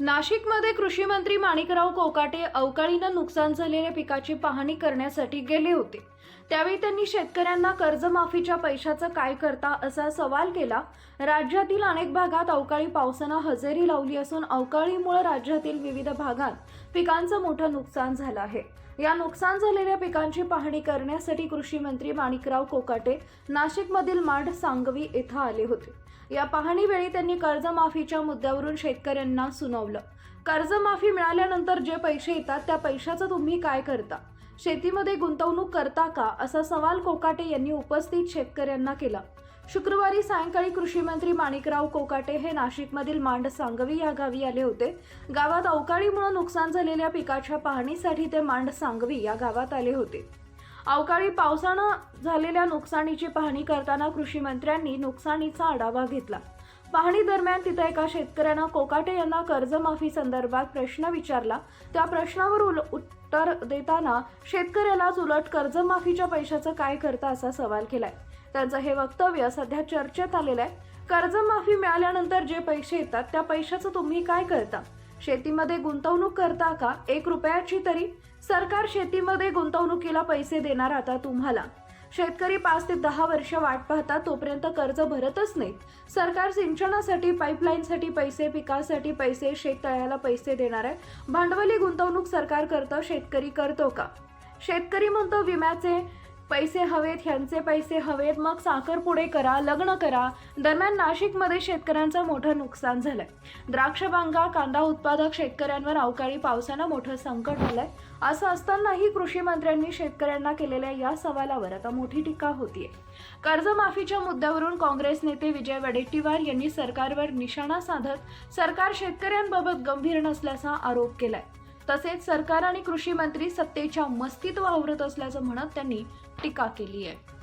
नाशिकमध्ये कृषी मंत्री माणिकराव कोकाटे अवकाळीनं नुकसान झालेल्या पिकाची पाहणी करण्यासाठी गेले होते. त्यावेळी त्यांनी शेतकऱ्यांना कर्जमाफीच्या पैशाचं काय करता असा सवाल केला. राज्यातील अनेक भागात अवकाळी पावसानं हजेरी लावली असून अवकाळीमुळे राज्यातील विविध भागात पिकांचं मोठं नुकसान झालं आहे. या नुकसान झालेल्या पिकांची पाहणी करण्यासाठी कृषी मंत्री माणिकराव कोकाटे नाशिकमधील माढ सांगवी येथे आले होते. या पाहणीवेळी त्यांनी कर्जमाफीच्या मुद्द्यावरून शेतकऱ्यांना सुनावलं. कर्जमाफी मिळाल्यानंतर जे पैसे येतात त्या पैशाचं तुम्ही काय करता? शेतीमध्ये गुंतवणूक करता का? असा सवाल कोकाटे यांनी उपस्थित शेतकऱ्यांना केला. शुक्रवारी सायंकाळी कृषी मंत्री माणिकराव कोकाटे हे नाशिकमधील मांड सांगवी या गावी आले होते. गावात अवकाळीमुळे नुकसान झालेल्या पिकाच्या पाहणीसाठी ते मांड सांगवी या गावात आले होते. अवकाळी पावसानं झालेल्या नुकसानीची पाहणी करताना कृषी मंत्र्यांनी नुकसानीचा आढावा घेतला. पाहणी दरम्यान तिथं एका शेतकऱ्यानं कोकाटे यांना कर्जमाफी संदर्भात प्रश्न विचारला. त्या प्रश्नावर उल- उत्तर देताना शेतकऱ्यालाच उलट कर्जमाफीच्या पैशाचं काय करता असा सवाल केलाय. त्यांचं हे वक्तव्य सध्या चर्चेत आलेलं आहे. कर्जमाफी मिळाल्यानंतर जे पैसे येतात त्या पैशाचं तुम्ही काय करता? शेतीमध्ये गुंतवणूक करता का? एक रुपयाची तरी. सरकार शेतीमध्ये गुंतवणुकीला पैसे देणार आता तुम्हाला. शेतकरी पाच ते दहा वर्ष वाट पाहतात तोपर्यंत कर्ज भरतच नाहीत. सरकार सिंचनासाठी पाईपलाईनसाठी पैसे पिकासाठी पैसे शेततळ्याला पैसे देणार आहे. भांडवली गुंतवणूक सरकार करतं शेतकरी करतो का? शेतकरी म्हणतो विम्याचे पैसे हवेत ह्यांचे पैसे हवेत मग साखर पुढे करा लग्न करा. दरम्यान नाशिकमध्ये शेतकऱ्यांचं मोठं नुकसान झालंय. द्राक्ष बांगा कांदा उत्पादक शेतकऱ्यांवर अवकाळी पावसानं मोठं संकट आलंय. असं असतानाही कृषी मंत्र्यांनी शेतकऱ्यांना केलेल्या या सवालावर आता मोठी टीका होतीये. कर्जमाफीच्या मुद्द्यावरून काँग्रेस नेते विजय वडेट्टीवार यांनी सरकारवर निशाणा साधत सरकार शेतकऱ्यांबाबत गंभीर नसल्याचा आरोप केलाय. तसेच सरकार आणि कृषी मंत्री सत्तेच्या मस्तीत वावरत असल्याचं म्हणत त्यांनी टीका केली आहे.